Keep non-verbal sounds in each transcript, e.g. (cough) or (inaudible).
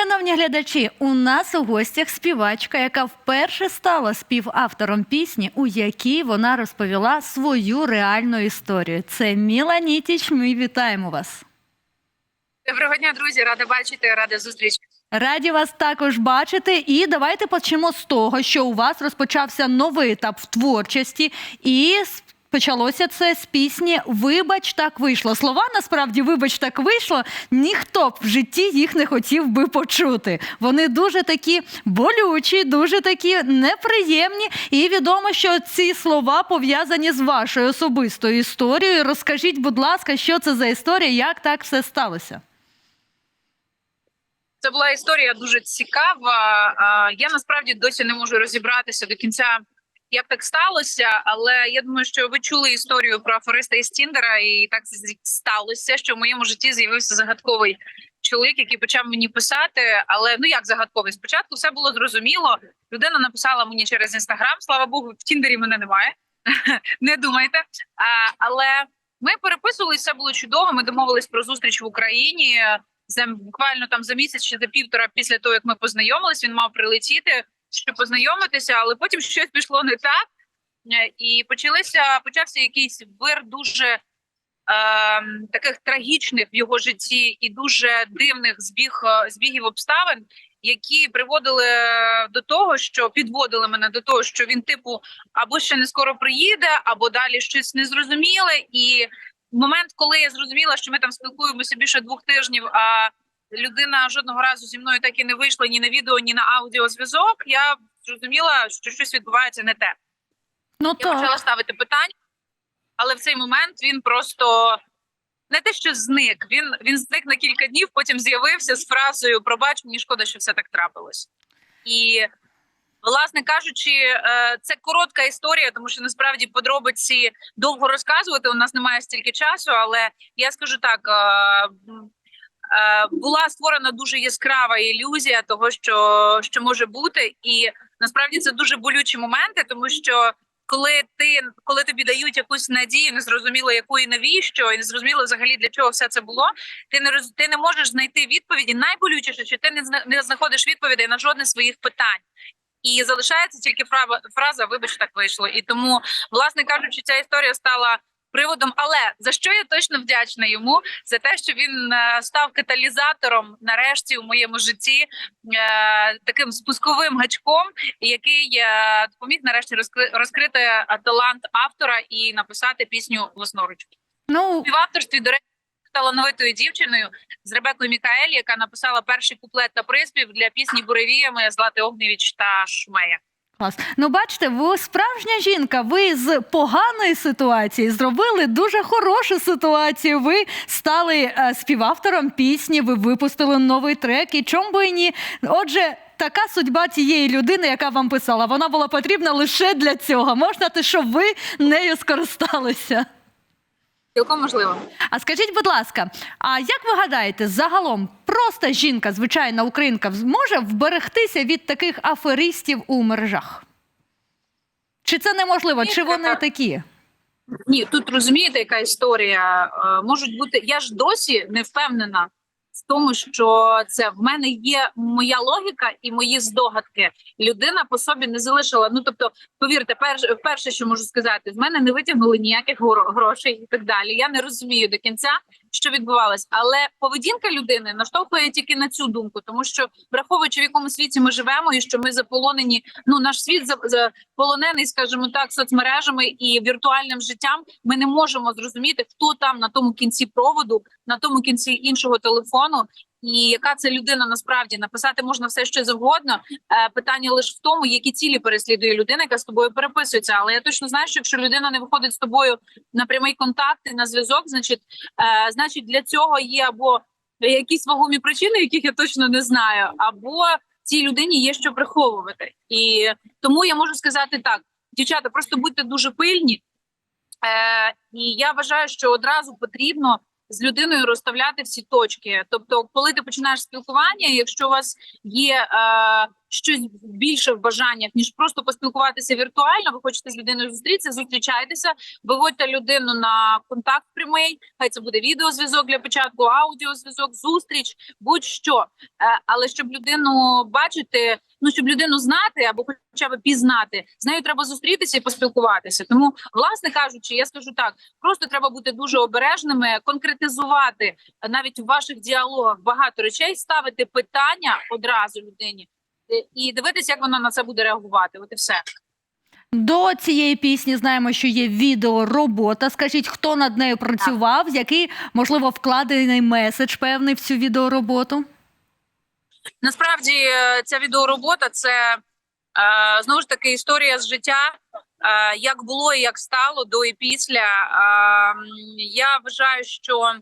Шановні глядачі, у нас у гостях співачка, яка вперше стала співавтором пісні, у якій вона розповіла свою реальну історію. Це Міла Нітіч. Ми вітаємо вас. Доброго дня, друзі! Рада бачити, рада зустрічі. Раді вас також бачити. І давайте почнемо з того, що у вас розпочався новий етап в творчості, і почалося це з пісні Вибач, так вийшло. Слова насправді вибач, так вийшло. Ніхто б в житті їх не хотів би почути. Вони дуже такі болючі, дуже такі неприємні. І відомо, що ці слова пов'язані з вашою особистою історією. Розкажіть, будь ласка, що це за історія, як так все сталося? Це була історія дуже цікава. Я насправді досі не можу розібратися до кінця, як так сталося. Але я думаю, що ви чули історію про афериста із Тіндера, і так сталося, що в моєму житті з'явився загадковий чоловік, який почав мені писати. Але ну як загадковий? Спочатку все було зрозуміло. Людина написала мені через інстаграм. Слава Богу, в Тіндері мене немає. (laughs) Не думайте. А, але ми переписувалися, все було чудово. Ми домовились про зустріч в Україні. За буквально там за місяць чи за півтора після того, як ми познайомились, він мав прилетіти, щоб познайомитися, але потім щось пішло не так, Е, і почалися почався якийсь вир дуже е, таких трагічних в його житті і дуже дивних збіг е, збігів обставин, які приводили до того, що підводили мене до того, що він, типу, або ще не скоро приїде, або далі щось незрозуміле. І в момент, коли я зрозуміла, що ми там спілкуємося більше двох тижнів, а людина жодного разу зі мною так і не вийшла ні на відео, ні на аудіозв'язок, я зрозуміла, що щось відбувається не те. Ну Я так. почала ставити питання, але в цей момент він просто не те, що зник. Він він зник на кілька днів, потім з'явився з фразою Пробач, мені шкода, що все так трапилось. І, власне кажучи, е, це коротка історія, тому що насправді подробиці довго розказувати. У нас немає стільки часу, але я скажу так. Е, Була створена дуже яскрава ілюзія того, що, що може бути, і насправді це дуже болючі моменти, тому що коли ти коли тобі дають якусь надію, незрозуміло яку і навіщо, і незрозуміло взагалі для чого все це було. Ти не роз ти не можеш знайти відповіді. Найболючіше, що ти не не знаходиш відповідей на жодне своїх питань. І залишається тільки фраза, фраза вибач, так вийшло. І тому, власне кажучи, ця історія стала приводом. Але за що я точно вдячна йому за те, що він е, став каталізатором нарешті у моєму житті, е, таким спусковим гачком, який е, допоміг нарешті розкри- розкрити талант автора і написати пісню власноруч. Ну, В співавторстві, до речі, талановитою дівчиною з Ребекою Мікаель, яка написала перший куплет та приспів для пісні Буревіями Злати Огневіч та Шумея. Клас. Ну, бачите, ви справжня жінка. Ви з поганої ситуації зробили дуже хорошу ситуацію. Ви стали е, співавтором пісні, ви випустили новий трек. І чому би ні? Отже. Така судьба тієї людини, яка вам писала, вона була потрібна лише для цього. Можна те, щоб ви нею скористалися. Цілком можливо. А скажіть, будь ласка, а як ви гадаєте, загалом проста жінка, звичайна українка, зможе вберегтися від таких аферистів у мережах? Чи це неможливо? Ні, Чи вони так. такі? Ні, тут розумієте, яка історія Е, можуть бути. Я ж досі не впевнена в тому, що це в мене є моя логіка і мої здогадки. Людина по собі не залишила. Ну тобто, повірте, перше, перше, що можу сказати, в мене не витягнули ніяких гро- грошей і так далі. Я не розумію до кінця, що відбувалось, але поведінка людини наштовхує тільки на цю думку, тому що враховуючи в якому світі ми живемо, і що ми заполонені. Ну наш світ за, заполонений, скажімо так, соцмережами і віртуальним життям. Ми не можемо зрозуміти, хто там на тому кінці проводу, на тому кінці іншого телефону. І яка це людина насправді написати можна все що завгодно. Е, питання лише в тому, які цілі переслідує людина, яка з тобою переписується. Але я точно знаю, що якщо людина не виходить з тобою на прямий контакт і на зв'язок, значить, е, значить для цього є або якісь вагомі причини, яких я точно не знаю, або цій людині є що приховувати. І тому я можу сказати так: дівчата, просто будьте дуже пильні. Е, і я вважаю, що одразу потрібно з людиною розставляти всі точки. Тобто, коли ти починаєш спілкування, якщо у вас є е, щось більше в бажаннях, ніж просто поспілкуватися віртуально. Ви хочете з людиною зустрітися, зустрічайтеся, виводьте людину на контакт прямий. Хай це буде відеозв'язок для початку, аудіозв'язок, зустріч, будь-що. Е, Але щоб людину бачити, ну щоб людину знати або хоча б пізнати, з нею треба зустрітися і поспілкуватися. Тому, власне кажучи, я скажу так: просто треба бути дуже обережними, конкретизувати е, навіть в ваших діалогах багато речей, ставити питання одразу людині і дивитися, як вона на це буде реагувати. От і все. До цієї пісні знаємо, що є відеоробота. Скажіть, хто над нею працював, який, можливо, вкладений меседж певний в цю відеороботу? Насправді е, ця відеоробота це е, знову ж таки історія з життя. е, Як було і як стало до і після. Е, Я вважаю, що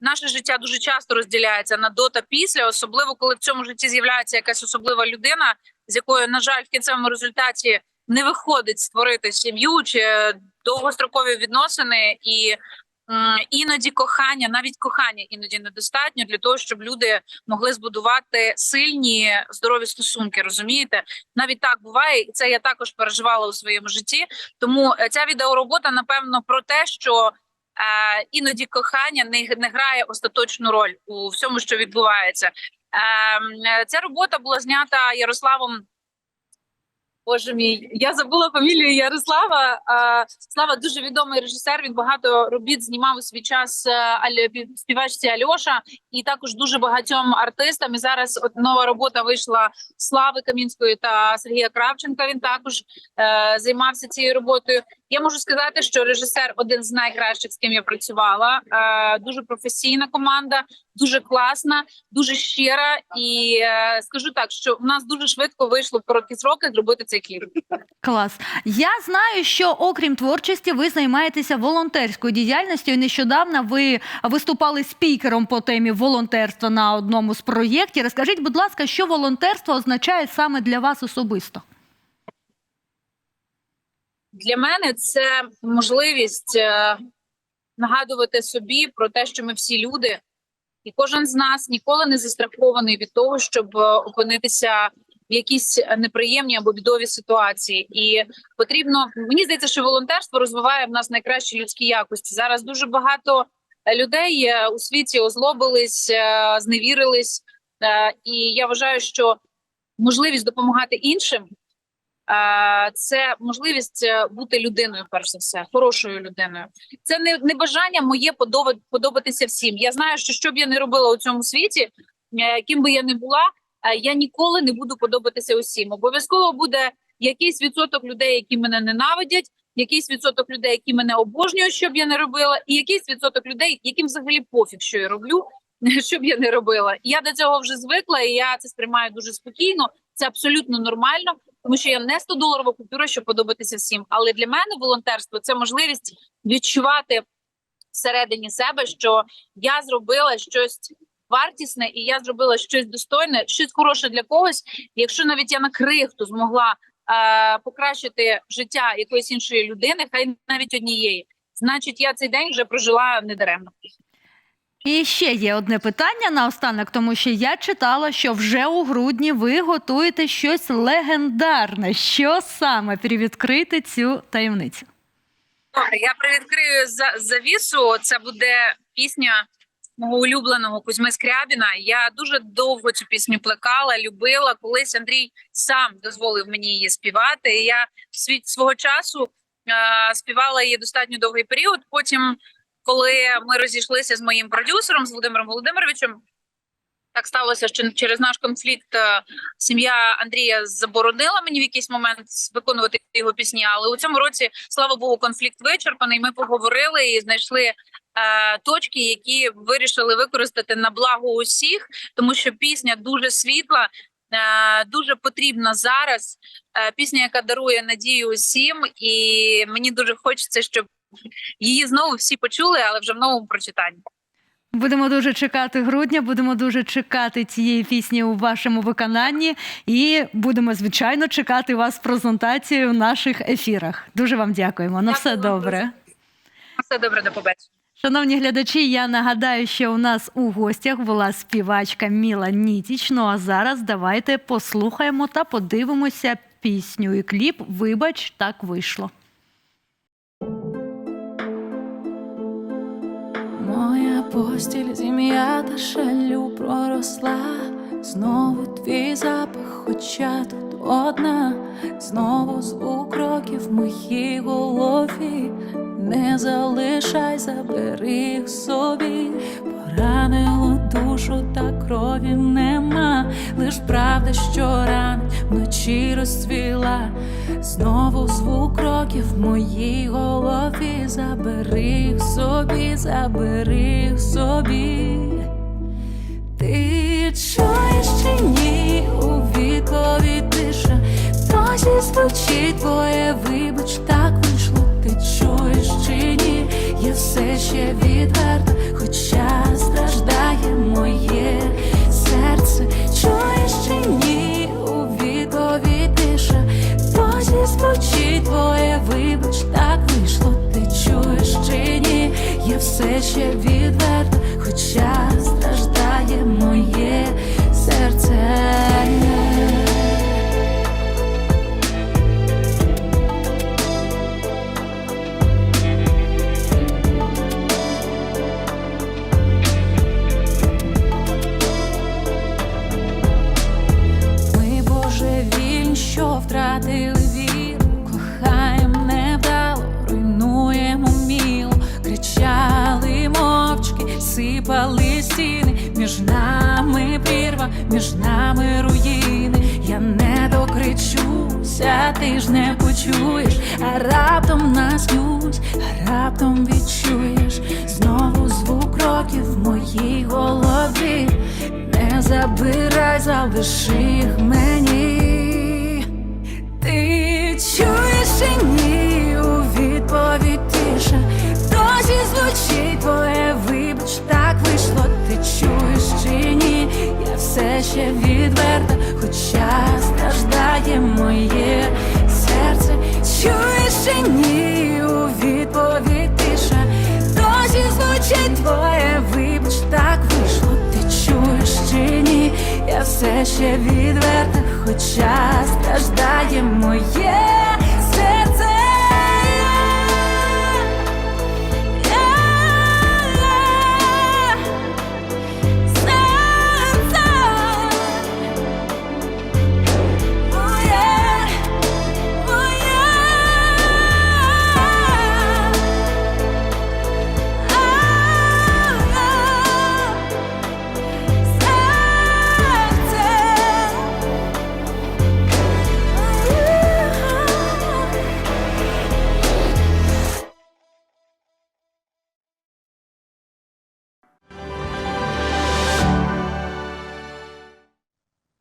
наше життя дуже часто розділяється на до та після, особливо коли в цьому житті з'являється якась особлива людина, з якою, на жаль, в кінцевому результаті не виходить створити сім'ю чи довгострокові відносини і. Іноді кохання, навіть кохання іноді недостатньо для того, щоб люди могли збудувати сильні здорові стосунки. Розумієте, навіть так буває, і це я також переживала у своєму житті. Тому е, ця відеоробота напевно про те, що е, іноді кохання не, не грає остаточну роль у всьому, що відбувається. Ця робота була знята Ярославом. Боже мій, я забула фамілію Ярослава. Слава дуже відомий режисер. Він багато робіт знімав у свій час е, співачці Альоша і також дуже багатьом артистам. І зараз от нова робота вийшла Слави Камінської та Сергія Кравченка. Він також е, займався цією роботою. Я можу сказати, що режисер один з найкращих, з ким я працювала. Е, дуже професійна команда, дуже класна, дуже щира. І е, скажу так, що в нас дуже швидко вийшло в короткі сроки зробити цей кліп. Клас. Я знаю, що окрім творчості, ви займаєтеся волонтерською діяльністю. І нещодавно ви виступали спікером по темі волонтерства на одному з проєктів. Розкажіть, будь ласка, що волонтерство означає саме для вас особисто? Для мене це можливість е, нагадувати собі про те, що ми всі люди, і кожен з нас ніколи не застрахований від того, щоб е, опинитися в якійсь неприємній або бідовій ситуації. І потрібно мені здається, що волонтерство розвиває в нас найкращі людські якості. Зараз дуже багато людей е, у світі озлобились, зневірились. І я вважаю, що можливість допомагати іншим це можливість е, бути людиною, перш за все, хорошою людиною. Це не, не бажання моє подоба- подобатися всім. Я знаю, що що б я не робила у цьому світі, е, ким би я не була, е, я ніколи не буду подобатися усім. Обов'язково буде якийсь відсоток людей, які мене ненавидять, якийсь відсоток людей, які мене обожнюють, що б я не робила, і якийсь відсоток людей, яким взагалі пофіг, що я роблю. (laughs) Що б я не робила, я до цього вже звикла, і я це сприймаю дуже спокійно. Це абсолютно нормально, тому що я не 100 доларова купюра, щоб подобатися всім. Але для мене волонтерство це можливість відчувати всередині себе, що я зробила щось вартісне, і я зробила щось достойне, щось хороше для когось. Якщо навіть я на крихту змогла е, покращити життя якоїсь іншої людини, хай навіть однієї, значить я цей день вже прожила недаремно. І ще є одне питання наостанок, тому що я читала, що вже у грудні ви готуєте щось легендарне. Що саме привідкрити цю таємницю? Я привідкрию за завісу. Це буде пісня мого улюбленого Кузьми Скрябіна. Я дуже довго цю пісню плекала, любила. Колись Андрій сам дозволив мені її співати. І я свій свого часу е, співала її достатньо довгий період. Потім, коли ми розійшлися з моїм продюсером з Володимиром Володимировичем. Так сталося, що через наш конфлікт е, сім'я Андрія заборонила мені в якийсь момент виконувати його пісні. Але у цьому році, слава Богу, конфлікт вичерпаний. Ми поговорили і знайшли е, точки, які вирішили використати на благо усіх, тому що пісня дуже світла. е, Дуже потрібна зараз Е, пісня, яка дарує надію усім, і мені дуже хочеться, щоб її знову всі почули, але вже в новому прочитанні. Будемо дуже чекати грудня, будемо дуже чекати цієї пісні у вашому виконанні, і будемо звичайно чекати вас презентації в наших ефірах. Дуже вам дякуємо. На все добре. Все добре, до побачення. Шановні глядачі, я нагадаю, що у нас у гостях була співачка Міла Нітіч. Ну а зараз давайте послухаємо та подивимося пісню і кліп Вибач, так вийшло. Постіль зім'ята шалю проросла, знову твій запах, хоча тут одна, знову звук кроків в моїй голові. Не залишай, забери їх собі, поранило душу, та крові нема, лиш правда, що ранить вночі розцвіла, знову звук кроків в моїй голові, забери їх собі, забери їх собі. Ти чуєш чи ні? У відповідь тиша, досі звучить твоє вибач, так вийшло, ти чуєш чи ні, я все ще відверта, хоча твоє вибач, так вийшло, ти чуєш чи ні, я все ще відверта, хоча страждає докричуся, ти ж не почуєш, а раптом наснюсь, а раптом відчуєш. Знову звук кроків в моїй голові. Не забирай, залиши їх мені. Ти чуєш чи ні? У відповідь тиша, досі звучить твоє вибач, так вийшло, ти чуєш чи ні, я все ще відверта, страждає моє серце, чуєш чи ні? У відповідь тиша, досі звучить твоє вибач, так вийшло, ти чуєш чи ні, я все ще відверта, хоча страждає моє